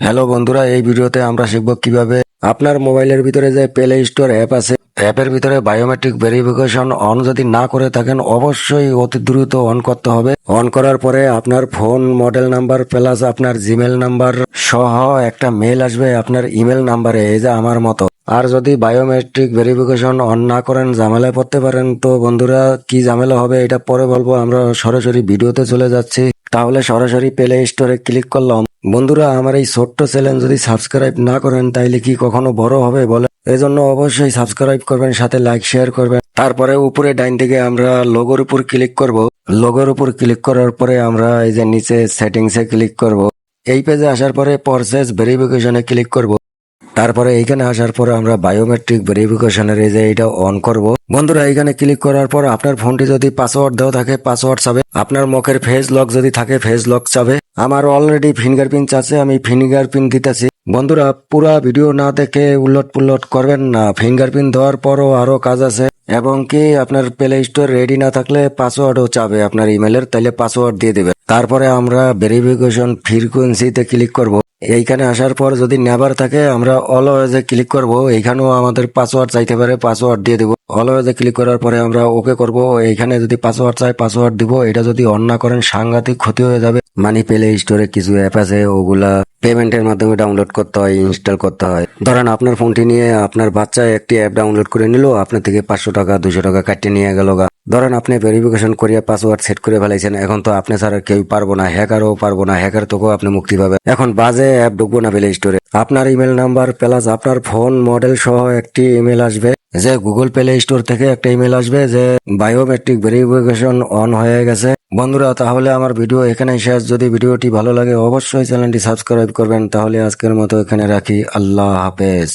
Hello বন্ধুরা, এই ভিডিওতে আমরা শিখব কীভাবে আপনার মোবাইলের ভিতরে যে প্লে স্টোর অ্যাপ আছে, অ্যাপের ভিতরে বায়োমেট্রিক ভেরিফিকেশন অন যদি না করে থাকেন, অবশ্যই অতি দ্রুত অন করতে হবে। অন করার পরে আপনার ফোন মডেল নাম্বার প্লাস আপনার জিমেল নাম্বার সহ একটা মেল আসবে আপনার ইমেল নাম্বারে এই যে আমার মতো। আর যদি বায়োমেট্রিক ভেরিফিকেশন অন না করেন, ঝামেলায় পড়তে পারেন। তো বন্ধুরা, কি ঝামেলা হবে এটা পরে বলব, আমরা সরাসরি ভিডিওতে চলে যাচ্ছি। তাহলে সরাসরি প্লে স্টোরে ক্লিক করলাম। বন্ধুরা, আমার এই ছোট্ট চ্যানেল যদি সাবস্ক্রাইব না করেন, তাইলে কি কখনো বড় হবে বলে? এজন্য অবশ্যই সাবস্ক্রাইব করবেন, সাথে লাইক শেয়ার করবেন। তারপরে উপরে ডাইন দিকে আমরা লোগোর উপর ক্লিক করব। লোগোর উপর ক্লিক করার পরে আমরা এই যে নিচে সেটিংসে ক্লিক করব। এই পেজে আসার পরে প্রসেস ভেরিফিকেশনে ক্লিক করব। তারপরে এইখানে আসার পরে আমরা বায়োমেট্রিক ভেরিফিকেশনের এই যে এটা অন করব। বন্ধুরা, এইখানে ক্লিক করার পর আপনার ফোনটি যদি পাসওয়ার্ড দেওয়া থাকে পাসওয়ার্ড চাবে। আপনার মুখের ফেস লক যদি থাকে ফেস লক চাবে। আমার অলরেডি ফিঙ্গারপ্রিন্ট আছে, আমি ফিঙ্গারপ্রিন্ট দিতেছি। বন্ধুরা, পুরা ভিডিও না দেখে উলট পুলট করবেন না। ফিঙ্গারপ্রিন্ট দেওয়ার পরও আরও কাজ আছে। এবং কি আপনার প্লে স্টোর রেডি না থাকলে পাসওয়ার্ডও চাবে আপনার ইমেলের তাইলে পাসওয়ার্ড দিয়ে দেবে তারপরে আমরা ভেরিফিকেশন ফ্রিকুয়েন্সিতে ক্লিক করব। এইখানে আসার পর যদি নেবার থাকে, আমরা অলওয়েজে ক্লিক করব। এইখানেও আমাদের পাসওয়ার্ড চাইতে পারে পাসওয়ার্ড দিয়ে দেবো। অলওয়েজে ক্লিক করার পরে আমরা ওকে করব। এইখানে যদি পাসওয়ার্ড চাই পাসওয়ার্ড দিব। এটা যদি অন না করেন, সাংঘাতিক ক্ষতি হয়ে যাবে। মানি প্লে স্টোরে কিছু অ্যাপ আছে, ওগুলা পেমেন্টের মাধ্যমে ডাউনলোড করতে হয় ইনস্টল করতে হয়। ধরেন আপনার ফোনটি নিয়ে আপনার বাচ্চা একটি অ্যাপ ডাউনলোড করে নিল, আপনার থেকে পাঁচশো টাকা, দুশো টাকা কাটিয়ে নিয়ে গেল ধরেন আপনি ভেরিফিকেশন করিয়া পাসওয়ার্ড সেট করে ফেলাইছেন, এখন তো আপনি ছাড়া কেউ পারব না হ্যাকারও পারব না হ্যাকার তোকেও আপনি মুক্তি পাবেন। এখন বাজে অ্যাপ ঢুকবো না প্লে স্টোরে আপনার ইমেল নাম্বার প্লাস আপনার ফোন মডেল সহ একটি ইমেল আসবে, যে গুগল প্লে স্টোর থেকে একটা ইমেল আসবে, যে বায়োমেট্রিক ভেরিফিকেশন অন হয়ে গেছে। বন্ধুরা, তাহলে আমার ভিডিও এখানে শেষ। যদি ভিডিওটি ভালো লাগে, অবশ্যই চ্যানেলটি সাবস্ক্রাইব করবেন। তাহলে আজকের মতো এখানে রাখি। আল্লাহ হাফেজ।